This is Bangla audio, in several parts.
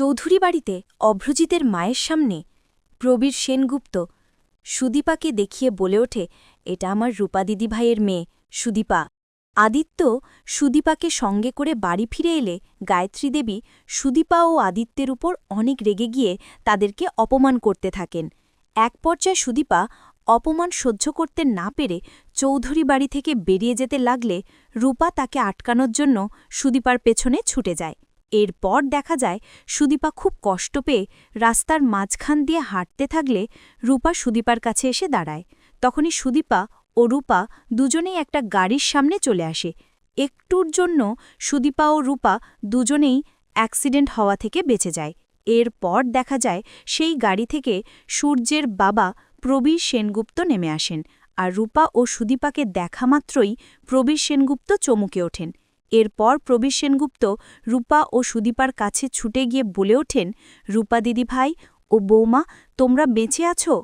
চৌধুরী বাড়িতে অভ্রজিতের মায়ের সামনে প্রবীর সেনগুপ্ত সুদীপাকে দেখিয়ে বলে ওঠে, এটা আমার রূপা দিদি ভাইয়ের মেয়ে, সুদীপা। আদিত্য সুদীপাকে সঙ্গে করে বাড়ি ফিরে এলে গায়ত্রী দেবী সুদীপা ও আদিত্যের উপর অনেক রেগে গিয়ে তাদেরকে অপমান করতে থাকেন। এক পর্যায়ে সুদীপা অপমান সহ্য করতে না পেরে চৌধুরী বাড়ি থেকে বেরিয়ে যেতে লাগলে রূপা তাকে আটকানোর জন্য সুদীপার পেছনে ছুটে যায়। এরপর দেখা যায় সুদীপা খুব কষ্ট পেয়ে রাস্তার মাঝখান দিয়ে হাঁটতে থাকলে রূপা সুদীপার কাছে এসে দাঁড়ায়। তখনই সুদীপা ও রূপা দুজনেই একটা গাড়ির সামনে চলে আসে। একটুর জন্য সুদীপা ও রূপা দুজনেই অ্যাক্সিডেন্ট হওয়া থেকে বেঁচে যায়। এরপর দেখা যায় সেই গাড়ি থেকে সূর্যের বাবা প্রবীর সেনগুপ্ত নেমে আসেন আর রূপা ও সুদীপাকে দেখা মাত্রই প্রবীর সেনগুপ্ত চমুকে ওঠেন। এরপর প্রবীর সেনগুপ্ত রূপা ও সুদীপার কাছে ছুটে গিয়ে বলে ওঠেন, রূপা দিদি ভাই ও বৌমা, তোমরা বেঁচে আছো?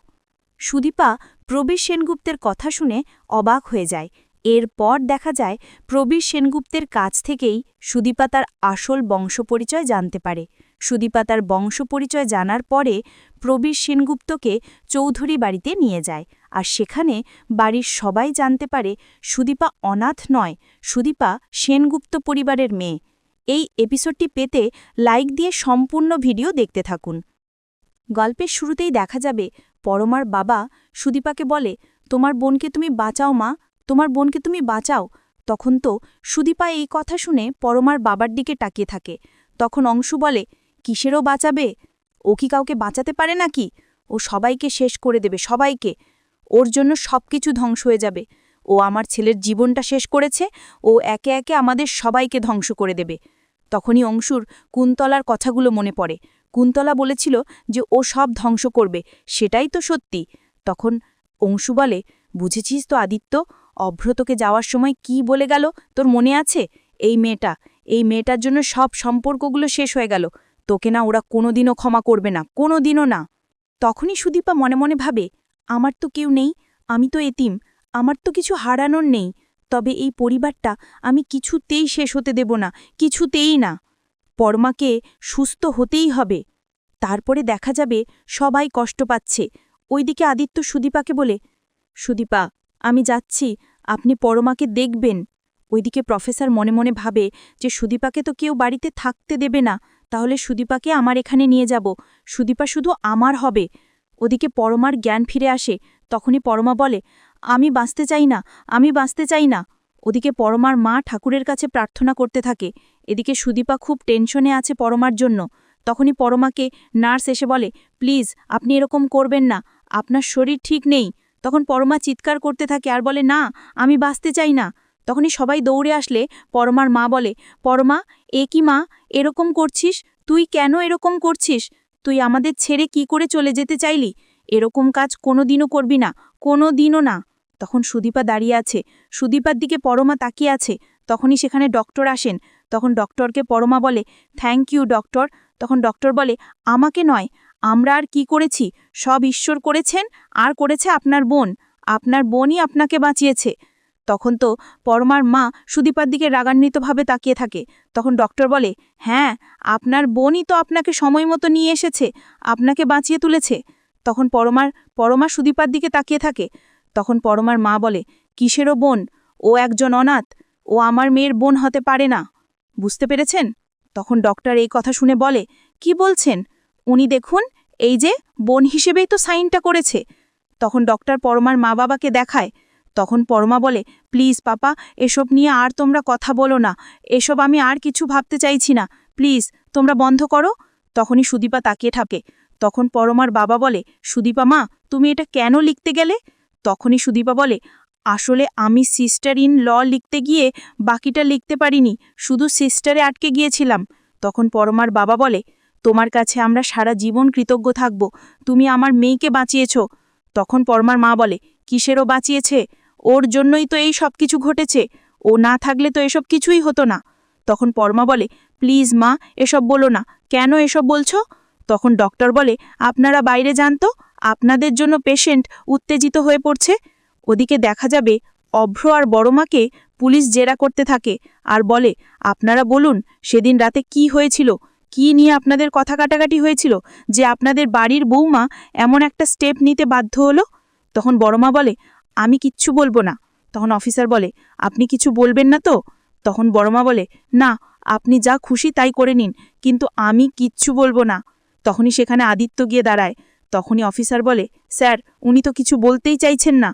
সুদীপা প্রবীর সেনগুপ্তের কথা শুনে অবাক হয়ে যায়। এরপর দেখা যায় প্রবীর সেনগুপ্তের কাছ থেকেই সুদীপা তার আসল বংশপরিচয় জানতে পারে। সুদীপা তার বংশপরিচয় জানার পরে প্রবীর সেনগুপ্তকে চৌধুরী বাড়িতে নিয়ে যায়। আর সেখানে বাড়ির সবাই জানতে পারে সুদীপা অনাথ নয়, সুদীপা সেনগুপ্ত পরিবারের মেয়ে। এই এপিসোডটি পেতে লাইক দিয়ে সম্পূর্ণ ভিডিও দেখতে থাকুন। গল্পের শুরুতেই দেখা যাবে, পরমার বাবা সুদীপাকে বলে, তোমার বোনকে তুমি বাঁচাও মা, তোমার বোনকে তুমি বাঁচাও। তখন তো সুদীপা এই কথা শুনে পরমার বাবার দিকে তাকিয়ে থাকে। তখন অংশু বলে কিসেরও বাঁচাবে? ও কি কাউকে বাঁচাতে পারে নাকি? ও সবাইকে শেষ করে দেবে, সবাইকে। ওর জন্য সব কিছু ধ্বংস হয়ে যাবে। ও আমার ছেলের জীবনটা শেষ করেছে, ও একে একে আমাদের সবাইকে ধ্বংস করে দেবে। তখনই অংশুর কুন্তলার কথাগুলো মনে পড়ে। কুন্তলা বলেছিল যে ও সব ধ্বংস করবে, সেটাই তো সত্যি। তখন অংশু বলে, বুঝেছিস তো আদিত্য, অভ্রতকে যাওয়ার সময় কি বলে গেল? তোর মনে আছে? এই মেয়েটা, এই মেয়েটার জন্য সব সম্পর্কগুলো শেষ হয়ে গেল। তোকে না ওরা কোনোদিনও ক্ষমা করবে না, কোনোদিনও না। তখনই সুদীপা মনে মনে ভাবে, আমার তো কেউ নেই, আমি তো এতিম, আমার তো কিছু হারানোর নেই, তবে এই পরিবারটা আমি কিছুতেই শেষ হতে দেব না, কিছুতেই না। পরমাকে সুস্থ হতেই হবে। তারপরে দেখা যাবে সবাই কষ্ট পাচ্ছে। ওইদিকে আদিত্য সুদীপাকে বলে, সুদীপা, আমি যাচ্ছি, আপনি পরমাকে দেখবেন। ওইদিকে প্রফেসর মনে মনে ভাবে যে সুদীপাকে তো কেউ বাড়িতে থাকতে দেবে না। তাহলে সুদীপাকে আমার এখানে নিয়ে যাব। সুদীপা শুধু আমার হবে। ওদিকে পরমার জ্ঞান ফিরে আসে। তখনই পরমা বলে, আমি বাঁচতে চাই না, আমি বাঁচতে চাই না। ওদিকে পরমার মা ঠাকুরের কাছে প্রার্থনা করতে থাকে। এদিকে সুদীপা খুব টেনশনে আছে পরমার জন্য। তখনই পরমাকে নার্স এসে বলে, প্লিজ, আপনি এরকম করবেন না। আপনার শরীর ঠিক নেই। তখন পরমা চিৎকার করতে থাকে আর বলে, না, আমি বাঁচতে চাই না। তখনই সবাই দৌড়ে আসলে পরমার মা বলে, পরমা, এ কি মা? এরকম করছিস? তুই কেন এরকম করছিস? তুই আমাদের ছেড়ে কি করে চলে যেতে চাইলি? এরকম কাজ কোনো দিনও করবি না কোনো দিনও না। তখন সুদীপা দাঁড়িয়ে আছে। সুদীপার দিকে পরমা তাকিয়ে আছে। তখনই সেখানে ডক্টর আসেন। তখন ডক্টরকে পরমা বলে, থ্যাংক ইউ, ডক্টর। তখন ডক্টর বলে, আমাকে নয়, আমরা আর কি করেছি? সব ঈশ্বর করেছেন, আর করেছে আপনার বোন। আপনার বোনই আপনাকে বাঁচিয়েছে। তখন তো পরমার মা সুদীপার দিকে রাগান্বিতভাবে তাকিয়ে থাকে। তখন ডক্টর বলে হ্যাঁ আপনার বোনই তো আপনাকে সময় মতো নিয়ে এসেছে, আপনাকে বাঁচিয়ে তুলেছে। তখন পরমার, পরমা সুদীপার দিকে তাকিয়ে থাকে। তখন পরমার মা বলে, কিসেরও বোন? ও একজন অনাথ, ও আমার মেয়ের বোন হতে পারে না। বুঝতে পেরেছেন? তখন ডক্টর এই কথা শুনে বলে, কি বলছেন? উনি দেখুন, এই যে বোন হিসেবেই তো সাইনটা করেছে। তখন ডক্টর পরমার মা বাবাকে দেখায়। তখন পরমা বলে, প্লিজ পাপা, এসব নিয়ে আর তোমরা কথা বলো না। এসব আমি আর কিছু ভাবতে চাইছি না। প্লিজ, তোমরা বন্ধ করো। তখনই সুদীপা তাকিয়ে থাকে। তখন পরমার বাবা বলে, সুদীপা মা, তুমি এটা কেন লিখতে গেলে? তখনই সুদীপা বলে, আসলে আমি সিস্টার ইন ল লিখতে গিয়ে বাকিটা লিখতে পারিনি, শুধু সিস্টারে আটকে গিয়েছিলাম। তখন পরমার বাবা বলে, তোমার কাছে আমরা সারা জীবন কৃতজ্ঞ থাকব। তুমি আমার মেয়েকে বাঁচিয়েছ। তখন পরমার মা বলে, কিসেরও বাঁচিয়েছে? ওর জন্যই তো এই সব কিছু ঘটেছে। ও না থাকলে তো এসব কিছুই হতো না। তখন পরমা বলে, প্লিজ মা, এসব বলো না। কেন এসব বলছো? তখন ডক্টর বলে, আপনারা বাইরে যান তো। আপনাদের জন্য পেশেন্ট উত্তেজিত হয়ে পড়ছে। ওদিকে দেখা যাবে অভ্র আর বড়মাকে পুলিশ জেরা করতে থাকে। আর বলে, আপনারা বলুন, সেদিন রাতে কি হয়েছিল? কি নিয়ে আপনাদের কথা কাটাকাটি হয়েছিল? যে আপনাদের বাড়ির বৌমা এমন একটা স্টেপ নিতে বাধ্য হলো? তখন বড়মা বলে আমি কিচ্ছু বলব না। তখন অফিসার বলে, আপনি কিছু বলবেন না তো? তখন বড়মা বলে, না, আপনি যা খুশি তাই করে নিন, কিন্তু আমি কিচ্ছু বলব না। তখনই সেখানে আদিত্য গিয়ে দাঁড়ায়। তখনই অফিসার বলে, স্যার, উনি তো কিছু বলতেই চাইছেন না।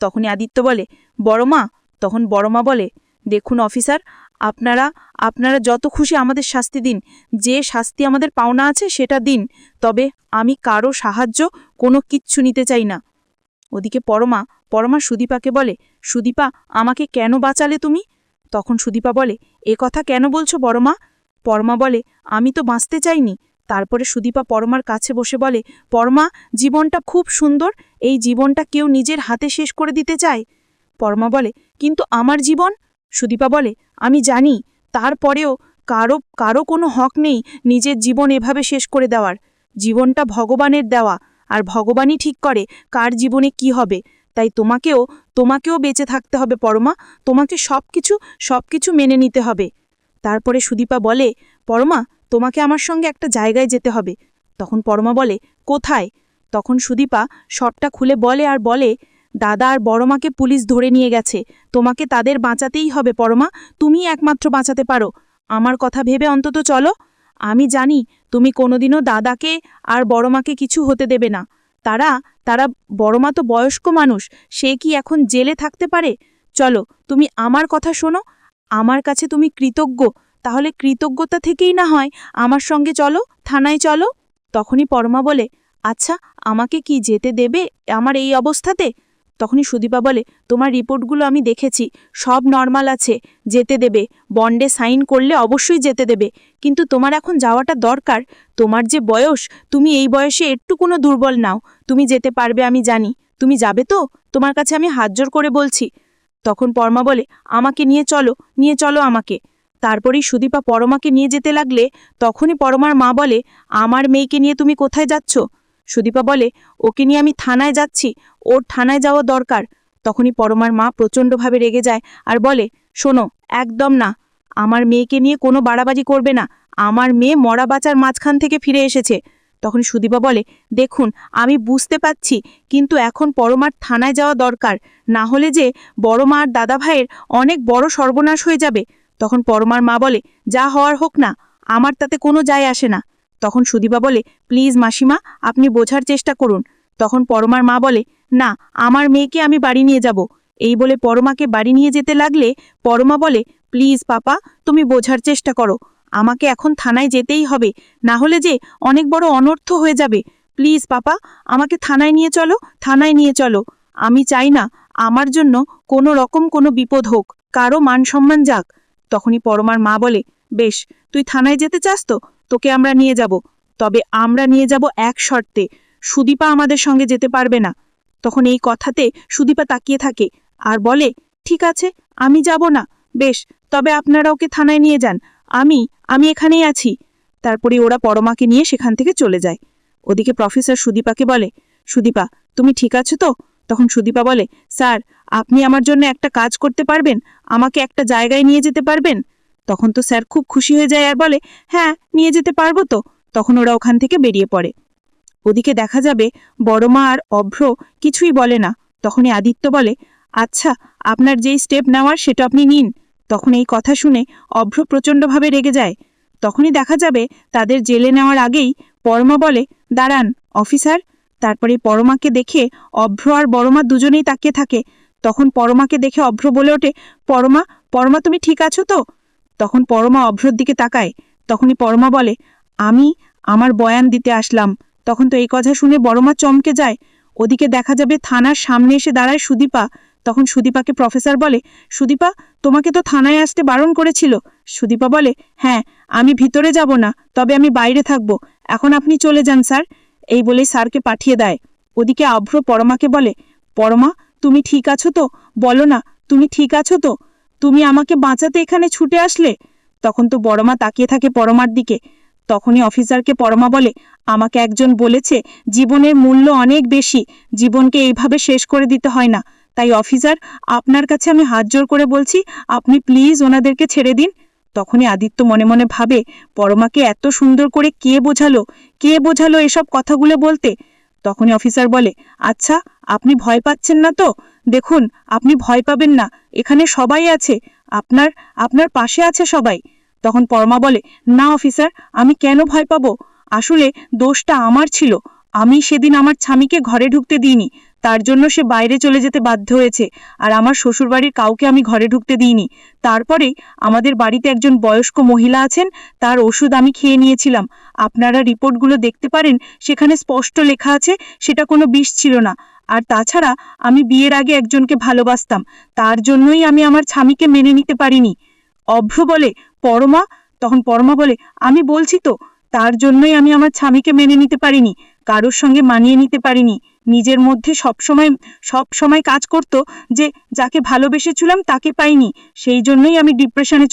তখনই আদিত্য বলে, বড়মা? তখন বড়মা বলে, দেখুন অফিসার, আপনারা আপনারা যত খুশি আমাদের শাস্তি দিন। যে শাস্তি আমাদের পাওনা আছে সেটা দিন। তবে আমি কারও সাহায্য কোনো কিচ্ছু নিতে চাই না। ওদিকে পরমা পরমা সুদীপাকে বলে, সুদীপা, আমাকে কেন বাঁচালে তুমি? তখন সুদীপা বলে, এ কথা কেন বলছো পরমা পরমা বলে, আমি তো বাঁচতে চাইনি। তারপরে সুদীপা পরমার কাছে বসে বলে, পরমা, জীবনটা খুব সুন্দর, এই জীবনটা কেউ নিজের হাতে শেষ করে দিতে চায়? পরমা বলে, কিন্তু আমার জীবন? সুদীপা বলে, আমি জানি, তারপরেও কারও কারও কোনো হক নেই নিজের জীবন এভাবে শেষ করে দেওয়ার। জীবনটা ভগবানের দেওয়া আর ভগবানই ঠিক করে কার জীবনে কি হবে। তাই তোমাকেও তোমাকেও বেঁচে থাকতে হবে পরমা, তোমাকে সব কিছু সব কিছু মেনে নিতে হবে। তারপরে সুদীপা বলে, পরমা, তোমাকে আমার সঙ্গে একটা জায়গায় যেতে হবে। তখন পরমা বলে, কোথায়? তখন সুদীপা শটটা খুলে বলে আর বলে, দাদা আর বড়মাকে পুলিশ ধরে নিয়ে গেছে। তোমাকে তাদের বাঁচাতেই হবে পরমা তুমি একমাত্র বাঁচাতে পারো। আমার কথা ভেবে অন্তত চলো। আমি জানি তুমি কোনোদিনও দাদাকে আর বড়মাকে কিছু হতে দেবে না। তারা তারা বড়মা তো বয়স্ক মানুষ, সে কি এখন জেলে থাকতে পারে? চলো, তুমি আমার কথা শোনো, আমার কাছে তুমি কৃতজ্ঞ, তাহলে কৃতজ্ঞতা থেকেই না হয় আমার সঙ্গে চলো, থানায় চলো। তখনই পরমা বলে আচ্ছা আমাকে কি যেতে দেবে আমার এই অবস্থাতে? তখনই সুদীপা বলে, তোমার রিপোর্টগুলো আমি দেখেছি, সব নর্মাল আছে, যেতে দেবে। বন্ডে সাইন করলে অবশ্যই যেতে দেবে। কিন্তু তোমার এখন যাওয়াটা দরকার। তোমার যে বয়স, তুমি এই বয়সে একটু কোনো দুর্বল নাও। তুমি যেতে পারবে আমি জানি। তুমি যাবে তো? তোমার কাছে আমি হাত জোর করে বলছি। তখন পরমা বলে, আমাকে নিয়ে চলো নিয়ে চলো আমাকে। তারপরেই সুদীপা পরমাকে নিয়ে যেতে লাগলে, তখনই পরমার মা বলে, আমার মেয়েকে নিয়ে তুমি কোথায় যাচ্ছ? সুদীপা বলে, ওকে নিয়ে আমি থানায় যাচ্ছি। ওর থানায় যাওয়া দরকার। তখনই পরমার মা প্রচণ্ডভাবে রেগে যায় আর বলে, শোনো, একদম না। আমার মেয়েকে নিয়ে কোনো বাড়াবাড়ি করবে না। আমার মেয়ে মরা বাঁচার মাঝখান থেকে ফিরে এসেছে। তখন সুদীপা বলে, দেখুন, আমি বুঝতে পাচ্ছি কিন্তু এখন পরমার থানায় যাওয়া দরকার। না হলে যে বড় মা আর দাদা ভাইয়ের অনেক বড় সর্বনাশ হয়ে যাবে। তখন পরমার মা বলে, যা হওয়ার হোক না। আমার তাতে কোনো যায় আসে না। তখন সুদীপা বলে, প্লিজ মাসিমা, আপনি বোঝার চেষ্টা করুন। তখন পরমার মা বলে, না, আমার মেয়েকে আমি বাড়ি নিয়ে যাব। এই বলে পরমাকে বাড়ি নিয়ে যেতে লাগলে পরমা বলে, প্লিজ পাপা, তুমি বোঝার চেষ্টা করো। আমাকে এখন থানায় যেতেই হবে, না হলে যে অনেক বড় অনর্থ হয়ে যাবে। প্লিজ পাপা, আমাকে থানায় নিয়ে চলো, থানায় নিয়ে চলো। আমি চাই না আমার জন্য কোনো রকম কোনো বিপদ হোক, কারও মান সম্মান যাক। তখনই পরমার মা বলে বেশ, তুই থানায় যেতে চাস তো? তোকে আমরা নিয়ে যাব। তবে আমরা নিয়ে যাব এক শর্তে। সুদীপা আমাদের সঙ্গে যেতে পারবে না। তখন এই কথাতে সুদীপা তাকিয়ে থাকে আর বলে, ঠিক আছে, আমি যাব না। বেশ, তবে আপনারা ওকে থানায় নিয়ে যান। আমি আমি এখানেই আছি। তারপরে ওরা পরমাকে নিয়ে সেখান থেকে চলে যায়। ওদিকে প্রফেসর সুদীপাকে বলে, সুদীপা, তুমি ঠিক আছো তো? তখন সুদীপা বলে, স্যার, আপনি আমার জন্য একটা কাজ করতে পারবেন? আমাকে একটা জায়গায় নিয়ে যেতে পারবেন? তখন তো স্যার খুব খুশি হয়ে যায় আর বলে হ্যাঁ নিয়ে যেতে পারব তো। তখন ওরা ওখান থেকে বেরিয়ে পড়ে। ওদিকে দেখা যাবে বড়মা আর অভ্র কিছুই বলে না। তখনই আদিত্য বলে আচ্ছা আপনার যেই স্টেপ নেওয়ার সেটা আপনি নিন। তখন এই কথা শুনে অভ্র প্রচণ্ডভাবে রেগে যায়। তখনই দেখা যাবে তাদের জেলে নেওয়ার আগেই পরমা বলে, দাঁড়ান, অফিসার। তারপরে পরমাকে দেখে অভ্র আর বড়মা দুজনেই তাকিয়ে থাকে। তখন পরমাকে দেখে অভ্র বলে ওঠে, পরমা পরমা তুমি ঠিক আছো তো? তখন পরমা অভ্রর দিকে তাকায়। তখনই পরমা বলে, আমি আমার বয়ান দিতে আসলাম তখন তো এই কথা শুনে বড়মা চমকে যায়। ওদিকে দেখা যাবে থানার সামনে এসে দাঁড়ায় সুদীপা। তখন সুদীপাকে প্রফেসর বলে, সুদীপা, তোমাকে তো থানায় আসতে বারণ করেছিল সুদীপা বলে হ্যাঁ আমি ভিতরে যাব না, তবে আমি বাইরে থাকব। এখন আপনি চলে যান, স্যার এই বলে স্যারকে পাঠিয়ে দেয়। ওদিকে আভ্র পরমাকে বলে, পরমা, তুমি ঠিক আছো তো? বলো না, তুমি ঠিক আছো তো? তুমি আমাকে বাঁচাতে এখানে ছুটে আসলে? তখন তো বড়মা তাকিয়ে থাকে পরমার দিকে। তখনই অফিসারকে পরমা বলে, আমাকে একজন বলেছে, জীবনের মূল্য অনেক বেশি, জীবনকে এইভাবে শেষ করে দিতে হয় না। তাই অফিসার, আপনার কাছে আমি হাত জোর করে বলছি, আপনি প্লিজ ওনাদেরকে ছেড়ে দিন। তখনই আদিত্য মনে মনে ভাবে, পরমাকে এত সুন্দর করে কে বোঝালো? কে বোঝালো এসব কথাগুলো বলতে? তখনই অফিসার বলে আচ্ছা আপনি ভয় পাচ্ছেন না তো? দেখুন, আপনি ভয় পাবেন না। এখানে সবাই আছে। আপনার আপনার পাশে আছে সবাই। তখন পরমা বলে, না, অফিসার, আমি কেন ভয় পাবো? আসলে দোষটা আমার ছিল। আমি সেদিন আমার স্বামীকে ঘরে ঢুকতে দিইনি। তার জন্য সে বাইরে চলে যেতে বাধ্য হয়েছে। আর আমার শ্বশুরবাড়ির কাউকে আমি ঘরে ঢুকতে দিইনি। তারপরেই আমাদের বাড়িতে একজন বয়স্ক মহিলা আছেন। তার ওষুধ আমি খেয়ে নিয়েছিলাম। আপনারা রিপোর্টগুলো দেখতে পারেন। সেখানে স্পষ্ট লেখা আছে, সেটা কোনো বিষ ছিল না। আর তাছাড়া আমি বিয়ের আগে একজনকে ভালোবাসতাম, তার জন্যই আমি আমার স্বামীকে মেনে নিতে পারিনি। অভ্র বলে, পরমা? তখন পরমা বলে, আমি বলছি তো, তার জন্যই আমি আমার স্বামীকে মেনে নিতে পারিনি, কারোর সঙ্গে মানিয়ে নিতে পারিনি। নিজের মধ্যে সবসময় সব সময় কাজ করতো যে, যাকে ভালোবেসেছিলাম তাকে পাইনি, সেই জন্যই আমি ডিপ্রেশনে